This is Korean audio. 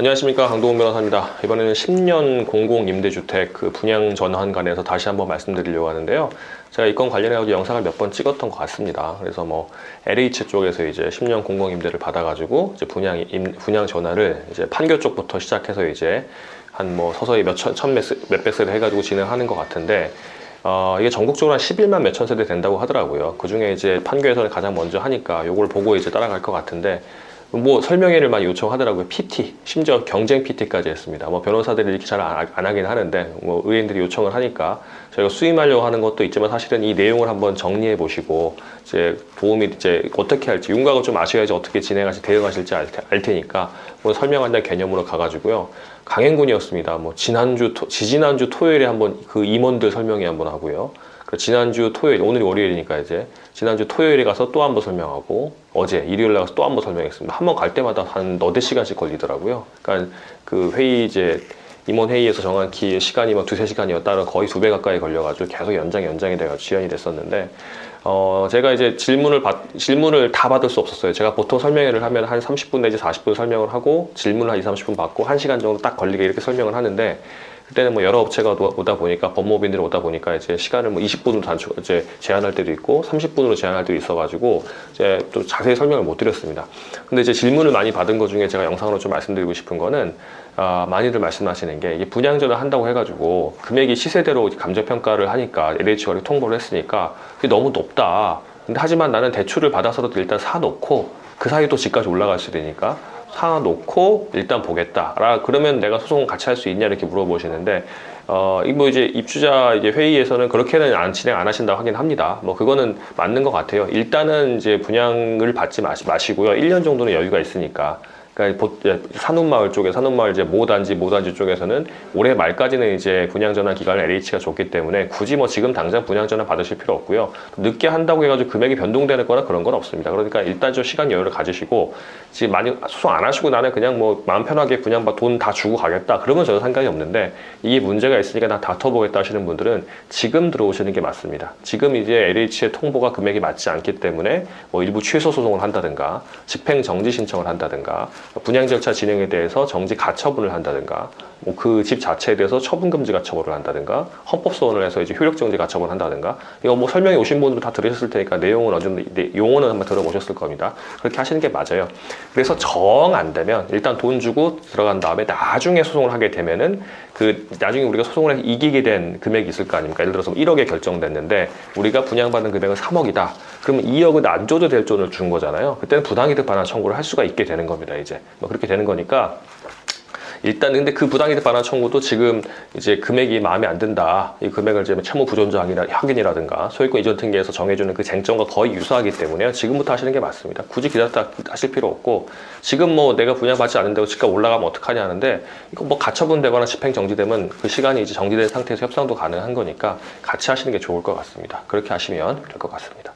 안녕하십니까 강동원 변호사입니다. 이번에는 10년 공공임대주택 그 분양 전환 관해서 다시 한번 말씀드리려고 하는데요. 제가 이 건 관련해서 영상을 몇 번 찍었던 것 같습니다. 그래서 뭐 LH 쪽에서 이제 10년 공공임대를 받아가지고 이제 분양 임, 분양 전환을 이제 판교 쪽부터 시작해서 이제 한 뭐 서서히 몇천 천 몇백 세대 해가지고 진행하는 것 같은데 어, 이게 전국적으로 한 11만 몇천 세대 된다고 하더라고요. 그 중에 이제 판교에서는 가장 먼저 하니까 요걸 보고 이제 따라갈 것 같은데 뭐 설명회를 많이 요청하더라고요. PT, 심지어 경쟁 PT까지 했습니다. 뭐 변호사들이 이렇게 잘 안 하긴 하는데 뭐 의뢰인들이 요청을 하니까 저희가 수임하려고 하는 것도 있지만 사실은 이 내용을 한번 정리해 보시고 이제 도움이 이제 어떻게 할지 윤곽을 좀 아셔야지 어떻게 진행하실 대응하실지 알, 테, 알 테니까 뭐 설명한다는 개념으로 가가지고요. 강행군이었습니다. 뭐 지난주 토, 지지난주 토요일에 한번 그 임원들 설명회 한번 하고요. 그 지난주 토요일, 오늘이 월요일이니까 이제 지난주 토요일에 가서 또 한 번 설명하고 어제 일요일에 가서 또 한 번 설명했습니다. 한 번 갈 때마다 한 너댓 시간씩 걸리더라고요. 그러니까 그 회의 이제 임원 회의에서 정한 기 시간이 뭐 두세 시간이었다는 거의 두 배 가까이 걸려가지고 계속 연장 연장이 돼가지고 지연이 됐었는데 어 제가 이제 질문을 받 질문을 다 받을 수 없었어요. 제가 보통 설명회를 하면 한 30분 내지 40분 설명을 하고 질문을 한 2, 30분 받고 1시간 정도 딱 걸리게 이렇게 설명을 하는데 그때는 뭐 여러 업체가 오다 보니까 법무법인들이 오다 보니까 이제 시간을 뭐 20분으로 단축 이제 제한할 때도 있고 30분으로 제한할 때도 있어가지고 이제 또 자세히 설명을 못 드렸습니다. 근데 이제 질문을 많이 받은 것 중에 제가 영상으로 좀 말씀드리고 싶은 거는 아, 많이들 말씀하시는 게 이게 분양전을 한다고 해가지고 금액이 시세대로 감정 평가를 하니까 LH가 이렇게 통보를 했으니까 그게 너무 높다. 근데 하지만 나는 대출을 받아서도 일단 사놓고 그 사이 또 집까지 올라갈 수 되니까 사놓고 일단 보겠다. 라 그러면 내가 소송 같이 할 수 있냐 이렇게 물어보시는데 어, 이뭐 이제 입주자 이제 회의에서는 그렇게는 안 진행 안 하신다고 하긴 합니다. 뭐 그거는 맞는 것 같아요. 일단은 이제 분양을 받지 마시, 마시고요. 1년 정도는 여유가 있으니까. 그러니까 보- 이제 산업마을 쪽에 산업마을 이제 모단지 모단지 쪽에서는 올해 말까지는 이제 분양 전환 기간을 LH가 줬기 때문에 굳이 뭐 지금 당장 분양 전환 받으실 필요 없고요. 늦게 한다고 해가지고 금액이 변동되는 거나 그런 건 없습니다. 그러니까 일단 좀 시간 여유를 가지시고 지금 많이 소송 안 하시고 나는 그냥 뭐 마음 편하게 그냥 돈다 주고 가겠다. 그러면 저는 상관이 없는데 이게 문제가 있으니까 나 다퉈보겠다 하시는 분들은 지금 들어오시는 게 맞습니다. 지금 이제 LH의 통보가 금액이 맞지 않기 때문에 뭐 일부 취소 소송을 한다든가 집행 정지 신청을 한다든가 분양 절차 진행에 대해서 정지 가처분을 한다든가 뭐 그 집 자체에 대해서 처분 금지 가처분을 한다든가 헌법 소원을 해서 이제 효력 정지 가처분을 한다든가 이거 뭐 설명해 오신 분들 다 들으셨을 테니까 내용은 어느 정도 네, 용어는 한번 들어보셨을 겁니다. 그렇게 하시는 게 맞아요. 그래서 정 안 되면 일단 돈 주고 들어간 다음에 나중에 소송을 하게 되면은 그 나중에 우리가 소송을 이기게 된 금액이 있을 거 아닙니까? 예를 들어서 1억에 결정됐는데 우리가 분양받은 금액은 3억이다. 그러면 2억은 안 줘도 될 돈을 준 거잖아요. 그때는 부당이득 반환 청구를 할 수가 있게 되는 겁니다. 이제 뭐 그렇게 되는 거니까 일단 근데 그 부당이득 반환 청구도 지금 이제 금액이 마음에 안 든다. 이 금액을 이제 채무 부존재 확인이라- 확인이라든가 소유권 이전 등기에서 정해주는 그 쟁점과 거의 유사하기 때문에 지금부터 하시는 게 맞습니다. 굳이 기다렸다 하실 필요 없고 지금 뭐 내가 분양받지 않는다고 집값 올라가면 어떡하냐 하는데 이거 뭐 가처분 되거나 집행 정지되면 그 시간이 이제 정지된 상태에서 협상도 가능한 거니까 같이 하시는 게 좋을 것 같습니다. 그렇게 하시면 될 것 같습니다.